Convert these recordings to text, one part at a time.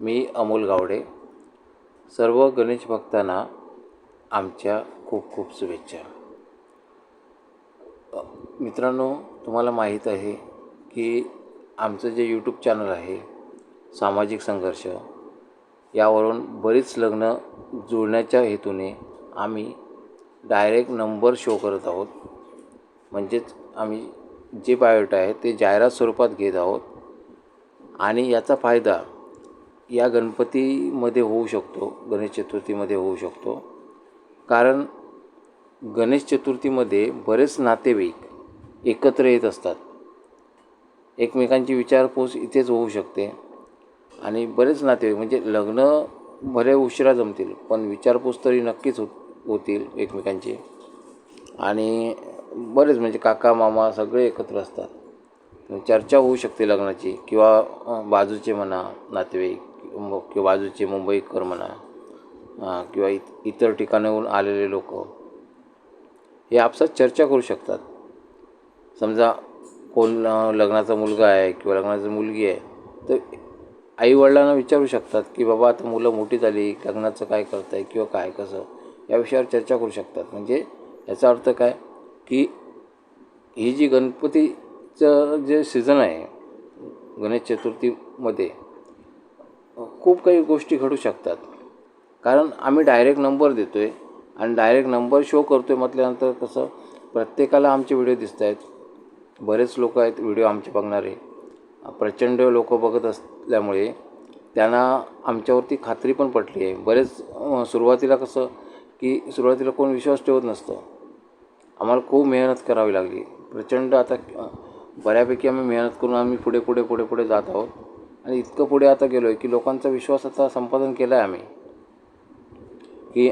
मी अमोल गावडे. सर्व गणेश भक्तांना आमच्या खूप खूप शुभेच्छा. मित्रांनो तुम्हाला माहीत आहे की आमचं जे यूट्यूब चॅनल आहे सामाजिक संघर्ष यावरून बरीच लग्न जुळण्याच्या हेतूने आम्ही डायरेक्ट नंबर शो करत आहोत. म्हणजेच आम्ही जे बायोटा आहे ते जाहिरात स्वरूपात घेत आहोत. आणि याचा फायदा या गणपतीमध्ये होऊ शकतो गणेश चतुर्थीमध्ये होऊ शकतो. कारण गणेश चतुर्थीमध्ये बरेच नातेवाईक एकत्र येत असतात. एकमेकांची विचारपूस इथेच होऊ शकते. आणि बरेच नातेवाईक म्हणजे लग्न बरे उशिरा जमतील पण विचारपूस तरी नक्कीच होत होतील एकमेकांची. आणि बरेच म्हणजे काका मामा सगळे एकत्र असतात. चर्चा होऊ शकते लग्नाची किंवा बाजूचे म्हणा नातेवाईक. किंवा बाजूचे मुंबईकर म्हणा किंवा इत इतर ठिकाणाहून आलेले लोक हे आपसात चर्चा करू शकतात. समजा कोण लग्नाचा मुलगा आहे किंवा लग्नाची मुलगी आहे तर आईवडिलांना विचारू शकतात की बाबा आता मुलं मोठी झाली लग्नाचं काय करताय किंवा काय कसं? या विषयावर चर्चा करू शकतात. म्हणजे याचा अर्थ काय? की ही जी गणपतीचं जे सीझन आहे गणेश चतुर्थीमध्ये खूप काही गोष्टी घडू शकतात. कारण आम्ही डायरेक्ट नंबर देतो आहे आणि डायरेक्ट नंबर शो करतो आहे म्हटल्यानंतर कसं प्रत्येकाला आमचे व्हिडिओ दिसत आहेत बरेच लोक आहेत व्हिडिओ आमचे बघणारे. प्रचंड लोक बघत असल्यामुळे त्यांना आमच्यावरती खात्री पण पटली आहे. बरेच सुरुवातीला कसं की सुरुवातीला कोण विश्वास ठेवत नसतं. आम्हाला खूप मेहनत करावी लागली. प्रचंड आता बऱ्यापैकी आम्ही मेहनत करून आम्ही पुढे पुढे पुढे पुढे जात आहोत. आणि इतकं पुढे आता गेलो आहे की लोकांचा विश्वास आता संपादन केला आहे आम्ही. की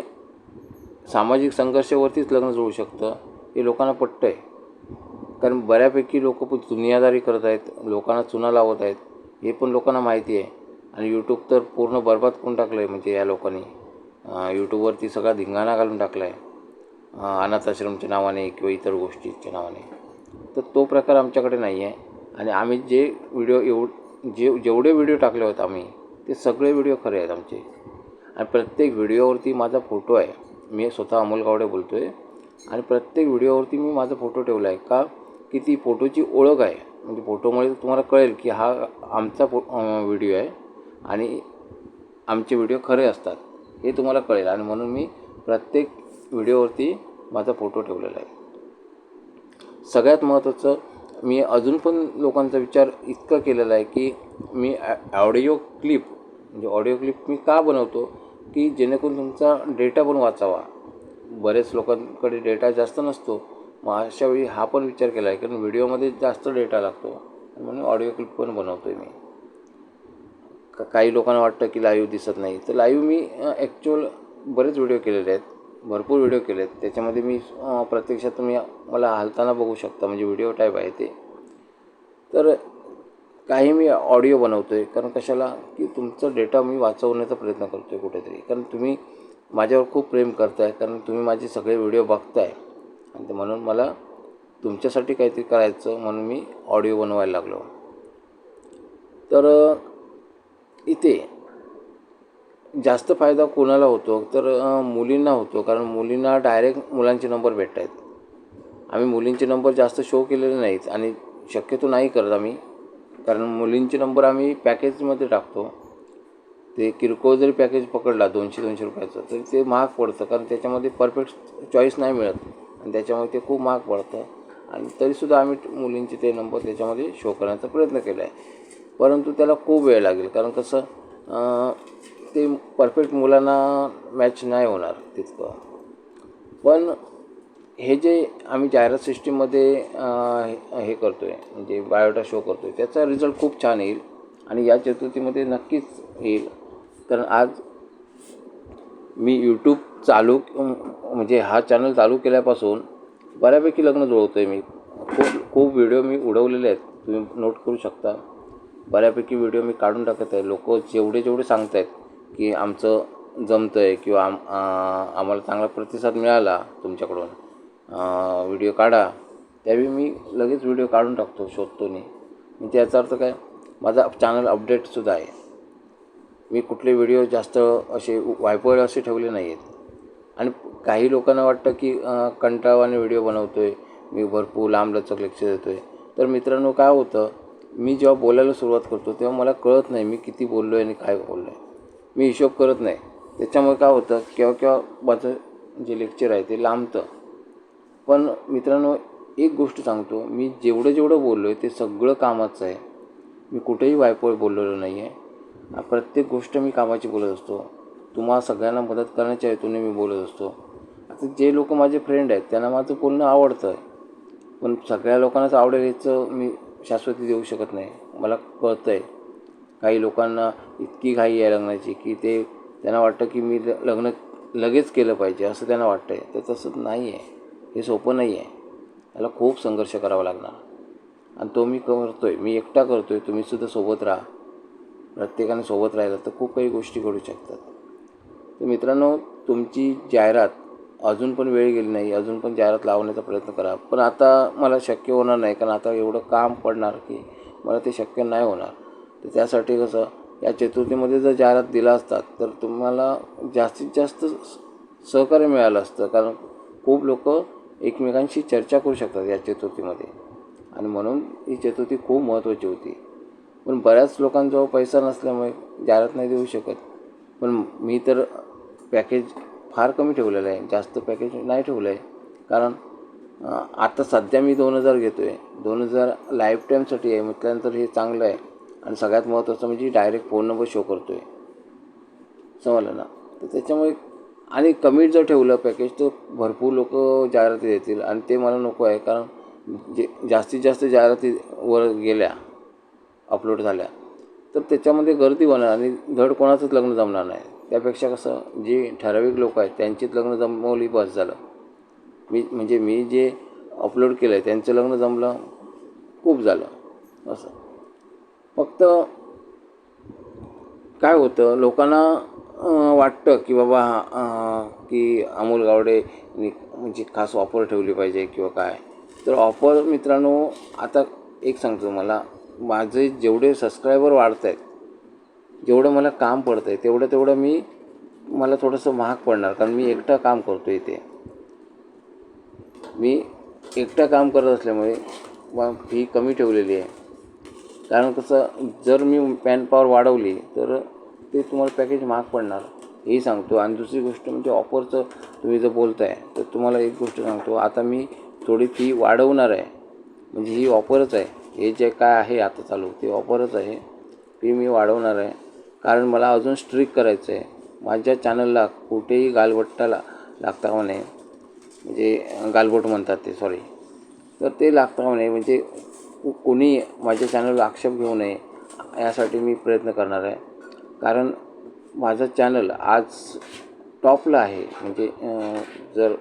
सामाजिक संघर्षावरतीच लग्न जुळू शकतं हे लोकांना पटतं आहे कारण बऱ्यापैकी लोक दुनियादारी करत आहेत लोकांना चुना लावत आहेत हे पण लोकांना माहिती आहे. आणि यूट्यूब तर पूर्ण बरबाद करून टाकलं आहे म्हणजे या लोकांनी. यूट्यूबवरती सगळा धिंगाणा घालून टाकला आहे अनाथ आश्रमच्या नावाने किंवा इतर गोष्टीच्या नावाने. तर तो प्रकार आमच्याकडे नाही आहे आणि आम्ही जे व्हिडिओ एवढ जे जेवढे व्हिडिओ टाकले होते आम्ही ते सगळे व्हिडिओ खरे आहेत आमचे. आणि प्रत्येक व्हिडिओवरती माझा फोटो आहे. मी स्वतः अमोल गावडे बोलतो आहे आणि प्रत्येक व्हिडिओवरती मी माझा फोटो ठेवला आहे. का? की ती फोटोची ओळख आहे. म्हणजे फोटोमुळे तुम्हाला कळेल की हा आमचा फो व्हिडिओ आहे. आणि आमचे व्हिडिओ खरे असतात. हे तुम्हाला कळेल. आणि म्हणून मी प्रत्येक व्हिडिओवरती माझा फोटो ठेवलेला आहे. सगळ्यात महत्त्वाचं मी अजून पण लोकांचा विचार इतका केलेला आहे की मी ऑडिओ क्लिप म्हणजे ऑडिओ क्लिप मी का बनवतो? की जेणेकरून तुमचा डेटा पण वाचावा. बरेच लोकांकडे डेटा जास्त नसतो. मग अशा वेळी हा पण विचार केला आहे कारण व्हिडिओमध्ये जास्त डेटा लागतो. म्हणून ऑडिओ क्लिप पण बनवतो आहे मी. का काही लोकांना वाटतं की लाईव्ह दिसत नाही. तर लाईव्ह मी ॲक्च्युअल बरेच व्हिडिओ केलेले आहेत. भरपूर व्हिडिओ केले आहेत त्याच्यामध्ये मी प्रत्यक्षात तुम्ही मला हालताना बघू शकता. म्हणजे व्हिडिओ टाईप आहे ते. तर काही मी ऑडिओ बनवतो आहे कारण कशाला? की तुमचं डेटा मी वाचवण्याचा प्रयत्न करतो आहे कुठेतरी. कारण तुम्ही माझ्यावर खूप प्रेम करताय. कारण तुम्ही माझे सगळे व्हिडिओ बघताय. आणि ते म्हणून मला तुमच्यासाठी काहीतरी करायचं म्हणून मी ऑडिओ बनवायला लागलो. तर इथे जास्त फायदा कोणाला होतो? तर मुलींना होतो. कारण मुलींना डायरेक्ट मुलांचे नंबर भेटत आहेत आम्ही मुलींचे नंबर जास्त शो केलेले नाहीत आणि शक्यतो नाही करत आम्ही. कारण मुलींचे नंबर आम्ही पॅकेजमध्ये टाकतो. ते किरकोळ जरी पॅकेज पकडला दोनशे दोनशे रुपयाचं तरी ते महाग पडतं. कारण त्याच्यामध्ये परफेक्ट चॉईस नाही मिळत. आणि त्याच्यामुळे ते खूप महाग पडतं. आणि तरीसुद्धा आम्ही मुलींचे ते नंबर त्याच्यामध्ये शो करण्याचा प्रयत्न केला आहे परंतु त्याला खूप वेळ लागेल. कारण कसं ते परफेक्ट मुलांना मॅच नाही होणार तितकं. पण हे जे आम्ही जाहिरात सिस्टीममध्ये हे हे करतो आहे म्हणजे बायोडा शो करतो आहे त्याचा रिझल्ट खूप छान येईल आणि या चतुर्थीमध्ये नक्कीच येईल. कारण आज मी यूट्यूब चालू म्हणजे हा चॅनल चालू केल्यापासून बऱ्यापैकी लग्न जुळवतो आहे मी. खूप खूप व्हिडिओ मी उडवलेले आहेत. तुम्ही नोट करू शकता. बऱ्यापैकी व्हिडिओ मी काढून टाकत आहे. लोक जेवढे जेवढे सांगत आहेत की आमचं जमतं आहे किंवा आम आम्हाला चांगला प्रतिसाद मिळाला तुमच्याकडून. व्हिडिओ काढा. त्यावेळी मी लगेच व्हिडिओ काढून टाकतो शोधतो नाही म्हणजे याचा अर्थ काय? माझा चॅनल अपडेटसुद्धा आहे. मी कुठले व्हिडिओ जास्त असे वायपळ असे ठेवले नाही आहेत आणि काही लोकांना वाटतं की कंटाळवाने व्हिडिओ बनवतो आहे मी भरपूर लांब लचक देतो आहे तर मित्रांनो काय होतं? मी जेव्हा बोलायला सुरुवात करतो तेव्हा मला कळत नाही मी किती बोललो आहे आणि काय बोललो आहे मी हिशोब करत नाही. त्याच्यामुळे काय होतं केव्हा केव्हा माझं जे लेक्चर आहे ते लांबतं. पण मित्रांनो एक गोष्ट सांगतो मी जेवढं जेवढं बोललो आहे ते सगळं कामाचं आहे. मी कुठेही वायपोळ बोललेलो नाही आहे प्रत्येक गोष्ट मी कामाची बोलत असतो. तुम्हा सगळ्यांना मदत करण्याच्या हेतूने मी बोलत असतो. आता जे लोक माझे फ्रेंड आहेत त्यांना माझं बोलणं आवडतं. आहे पण सगळ्या लोकांनाच आवडेल याचं मी शाश्वती देऊ शकत नाही. मला कळतं आहे काही लोकांना इतकी घाई आहे लग्नाची की ते त्यांना वाटतं की मी ल- लग्न लगेच केलं पाहिजे असं त्यांना वाटतं आहे तर तसं नाही आहे. हे सोपं नाही आहे. त्याला खूप संघर्ष करावा लागणार. आणि तो मी करतो आहे मी एकटा करतो आहे तुम्हीसुद्धा सोबत राहा. प्रत्येकाने सोबत राहिलं तर खूप काही गोष्टी घडू शकतात. तर मित्रांनो तुमची जाहिरात अजून पण वेळ गेली नाही. अजून पण जाहिरात लावण्याचा प्रयत्न करा. पण आता मला शक्य होणार नाही. कारण आता एवढं काम पडणार की मला ते शक्य नाही होणार. तर त्यासाठी कसं या चतुर्थीमध्ये जर जाहिरात दिला असतात तर तुम्हाला जास्तीत जास्त स- सहकार्य मिळालं असतं. कारण खूप लोक एकमेकांशी चर्चा करू शकतात या चतुर्थीमध्ये. आणि म्हणून ही चतुर्थी खूप महत्त्वाची होती. पण बऱ्याच लोकांजवळ पैसा नसल्यामुळे जाहिरात नाही देऊ शकत. पण मी तर पॅकेज फार कमी ठेवलेलं आहे. जास्त पॅकेज नाही ठेवलं आहे कारण आता सध्या मी दोन हजार घेतो आहे दोन हजार लाईफ टाईमसाठी आहे. म्हटल्यानंतर हे चांगलं आहे. आणि सगळ्यात महत्त्वाचं म्हणजे डायरेक्ट फोन नंबर शो करतो आहे समजलं ना? तर त्याच्यामुळे आणि कमी जर ठेवलं पॅकेज तर भरपूर लोक जाहिराती देतील. आणि ते मला नको आहे कारण जे जास्तीत जास्त जाहिरातीवर गेल्या अपलोड झाल्या तर त्याच्यामध्ये गर्दी होणार आणि धड कोणाचंच लग्न जमणार नाही. त्यापेक्षा कसं जे ठराविक लोक आहेत त्यांचीच लग्न जमवली बस झालं. मी म्हणजे मी जे अपलोड केलं आहे त्यांचं लग्न जमलं खूप झालं. असं. फक्त काय होतं लोकांना वाटतं की बाबा की अमोल गावडे नि म्हणजे खास ऑफर ठेवली पाहिजे किंवा काय. तर ऑफर मित्रांनो आता एक सांगतो मला माझे जेवढे सबस्क्रायबर वाढत आहेत जेवढं मला काम पडतं आहे तेवढं तेवढं मी मला थोडंसं महाग पडणार कारण मी एकटा काम करतो इथे. मी एकटा काम करत असल्यामुळे मग फी कमी ठेवलेली आहे. कारण कसं जर मी पॅन पॉवर वाढवली तर ते तुम्हाला पॅकेज महाग पडणार. हेही सांगतो. आणि दुसरी गोष्ट म्हणजे ऑफरचं तुम्ही जर बोलताय तर तुम्हाला एक गोष्ट सांगतो. आता मी थोडी फी वाढवणार आहे. म्हणजे ही ऑफरच आहे. हे जे काय आहे आता चालू ते ऑफरच आहे. फी मी वाढवणार आहे. कारण मला अजून स्ट्रिक करायचं आहे माझ्या चॅनलला कुठेही गालबट्टा ला लागता कामा नये. म्हणजे गालबोट म्हणतात ते सॉरी तर ते लागता कामा नये. म्हणजे कोणी माझ्या चॅनलला आक्षेप घेऊ नये यासाठी मी प्रयत्न करणार आहे. कारण माझं चॅनल आज टॉपला आहे. म्हणजे जर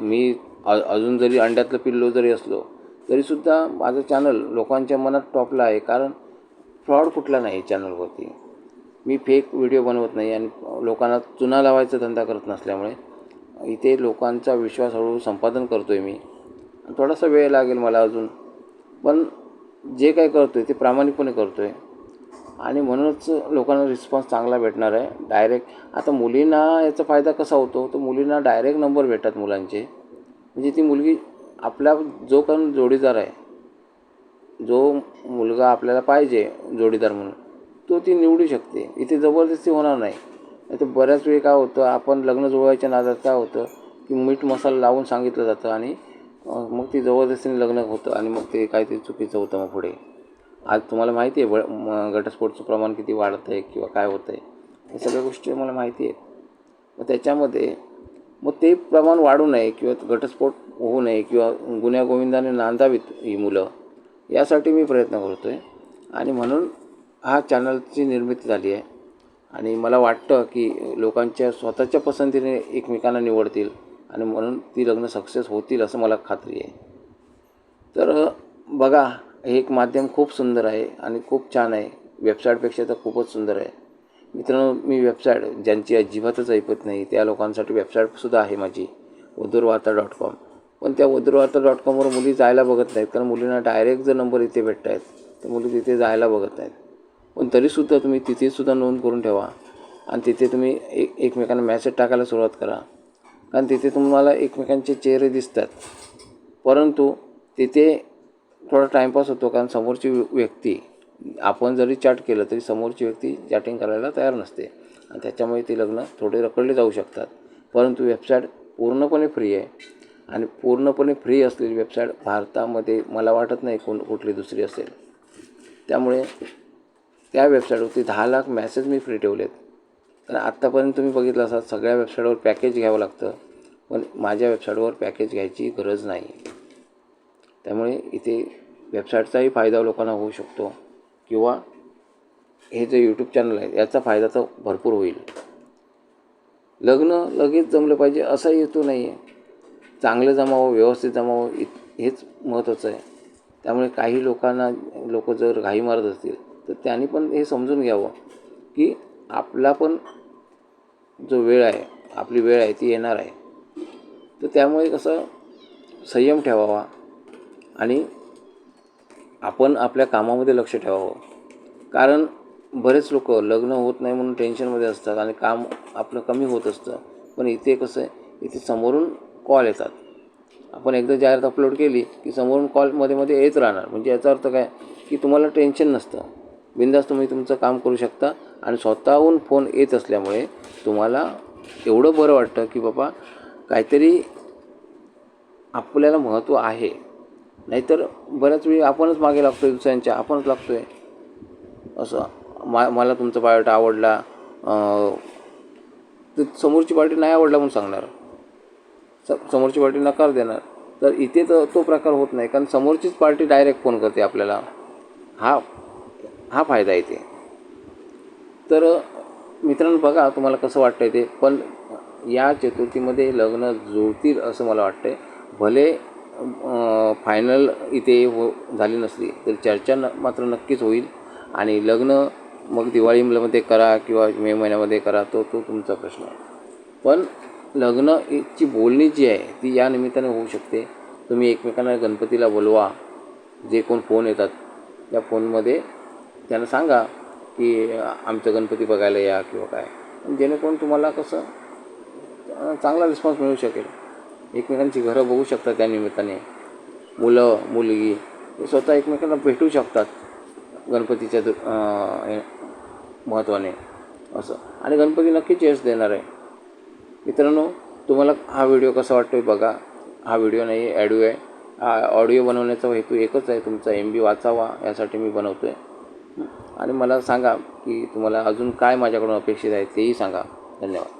मी अ- अजून जरी अंड्यातलं पिल्लो जरी असलो तरीसुद्धा माझं चॅनल लोकांच्या मनात टॉपला आहे. कारण फ्रॉड कुठला नाही चॅनलवरती मी फेक व्हिडिओ बनवत नाही आणि लोकांना चुना लावायचा धंदा करत नसल्यामुळे इथे लोकांचा विश्वास हळूहळू संपादन करतो आहे मी. थोडासा वेळ लागेल मला अजून. पण जे काय करतो आहे ते प्रामाणिकपणे करतो आहे आणि म्हणूनच लोकांना रिस्पॉन्स चांगला भेटणार आहे. डायरेक्ट आता मुलींना याचा फायदा कसा होतो? तर मुलींना डायरेक्ट नंबर भेटतात मुलांचे. म्हणजे ती मुलगी आपला जो कारण जोडीदार आहे जो मुलगा आपल्याला पाहिजे जोडीदार म्हणून तो ती निवडू शकते. इथे जबरदस्ती होणार नाही. तर बऱ्याच वेळी काय होतं आपण लग्न जुळवायच्या नादात काय होतं की मीठ मसाला लावून सांगितलं जातं आणि मग ते जबरदस्तीने लग्न होतं आणि मग ते काहीतरी चुकीचं होतं मग पुढे. आज तुम्हाला माहिती आहे ब म- घटस्फोटचं प्रमाण किती वाढत आहे किंवा काय होतं आहे हे सगळ्या गोष्टी मला माहिती आहेत. मग त्याच्यामध्ये मग ते प्रमाण वाढू नये किंवा घटस्फोट होऊ नये किंवा गुन्ह्यागोविंदाने नांदावीत ही मुलं यासाठी मी प्रयत्न करतो आहे आणि म्हणून हा चॅनलची निर्मिती झाली आहे. आणि मला वाटतं की लोकांच्या स्वतःच्या पसंतीने एकमेकांना निवडतील. आणि म्हणून ती लग्न सक्सेस होतील असं मला खात्री आहे. तर बघा हे एक माध्यम खूप सुंदर आहे आणि खूप छान आहे. वेबसाईटपेक्षा तर खूपच सुंदर आहे. मित्रांनो मी वेबसाईट ज्यांची अजिबातच ऐकत नाही त्या लोकांसाठी वेबसाईटसुद्धा आहे माझी वधूरवार्ता डॉट कॉम. पण त्या वधूरवार्ता डॉट कॉमवर मुली जायला बघत नाहीत कारण मुलींना डायरेक्ट जर नंबर इथे भेटत आहेत तर मुली तिथे जायला बघत नाहीत. पण तरीसुद्धा तुम्ही तिथेसुद्धा नोंद करून ठेवा आणि तिथे तुम्ही एक एकमेकांना मॅसेज टाकायला सुरुवात करा. कारण तिथे तुम्हाला एकमेकांचे चेहरे दिसतात. परंतु तिथे थोडा टाईमपास होतो कारण समोरची व्यक्ती आपण जरी चॅट केलं तरी समोरची व्यक्ती चॅटिंग करायला तयार नसते. आणि त्याच्यामुळे ती लग्न थोडे रखडले जाऊ शकतात. परंतु वेबसाईट पूर्णपणे फ्री आहे. आणि पूर्णपणे फ्री असलेली वेबसाईट भारतामध्ये मला वाटत नाही कोण कुठली दुसरी असेल. त्यामुळे त्या वेबसाईटवरती दहा लाख मॅसेज मी फ्री ठेवलेत. तर आत्तापर्यंत तुम्ही बघितलं असाल सगळ्या वेबसाईटवर पॅकेज घ्यावं लागतं. पण माझ्या वेबसाईटवर पॅकेज घ्यायची गरज नाही. त्यामुळे इथे वेबसाईटचाही फायदा लोकांना होऊ शकतो. किंवा हे जे यूट्यूब चॅनल आहे याचा फायदा तर भरपूर होईल. लग्न लगेच जमलं पाहिजे असा हेतू नाही आहे चांगलं जमावं व्यवस्थित जमावं इत हेच महत्त्वाचं आहे. त्यामुळे काही लोकांना लोक जर घाई मारत असतील तर त्यांनी पण हे समजून घ्यावं की आपला पण जो वेळ आहे आपली वेळ आहे ती येणार आहे. तर त्यामुळे कसं संयम ठेवावा आणि आपण आपल्या कामामध्ये लक्ष ठेवावं. कारण बरेच लोक लग्न होत नाही म्हणून टेन्शनमध्ये असतात आणि काम आपलं कमी होत असतं. पण इथे कसं आहे इथे समोरून कॉल येतात. आपण एकदा जाहिरात अपलोड केली की समोरून कॉलमध्ये मध्ये येत राहणार. म्हणजे याचा अर्थ काय की तुम्हाला टेन्शन नसतं. बिंदास तुम्ही तुमचं काम करू शकता आणि स्वतःहून फोन येत असल्यामुळे तुम्हाला एवढं बरं वाटतं की बाबा काहीतरी आपल्याला महत्त्व आहे. नाहीतर बऱ्याच वेळी आपणच मागे लागतो आहे दुसऱ्यांच्या आपणच लागतो आहे असं मा मला तुमचा बायोटा आवडला. तर समोरची पार्टी नाही आवडला म्हणून सांगणार. स समोरची पार्टी नकार देणार. तर इथे तर तो प्रकार होत नाही. कारण समोरचीच पार्टी डायरेक्ट फोन करते आपल्याला. हा हा फायदा येते तर मित्रांनो बघा तुम्हाला कसं वाटतं ते. पण या चतुर्थीमध्ये लग्न जुळतील असं मला वाटतं भले फायनल इथे हो झाली नसली तर चर्चा न मात्र नक्कीच होईल. आणि लग्न मग दिवाळीमध्ये करा किंवा मे महिन्यामध्ये करा तो तो तुमचा प्रश्न आहे. पण लग्नची बोलणी जी आहे ती या निमित्ताने होऊ शकते. तुम्ही एकमेकांना गणपतीला बोलवा. जे कोण फोन येतात त्या फोनमध्ये त्यांना सांगा की आमचं गणपती बघायला या किंवा काय. जेणेकरून तुम्हाला कसं चांगला रिस्पॉन्स मिळू शकेल. एकमेकांची घरं बघू शकतात त्या निमित्ताने. मुलं मुलगी हे स्वतः एकमेकांना भेटू शकतात गणपतीच्या दु- महत्त्वाने असं. आणि गणपती नक्कीच यश देणार आहे. मित्रांनो तुम्हाला हा व्हिडिओ कसा वाटतो आहे बघा. हा व्हिडिओ नाही आहे ॲडिओ आहे. हा ऑडिओ बनवण्याचा हेतू एकच आहे तुमचा. एम बी वाचावा यासाठी मी बनवतो आहे आणि मला सांगा की तुम्हाला अजून काय माझ्याकडून अपेक्षित आहे तेही सांगा. धन्यवाद.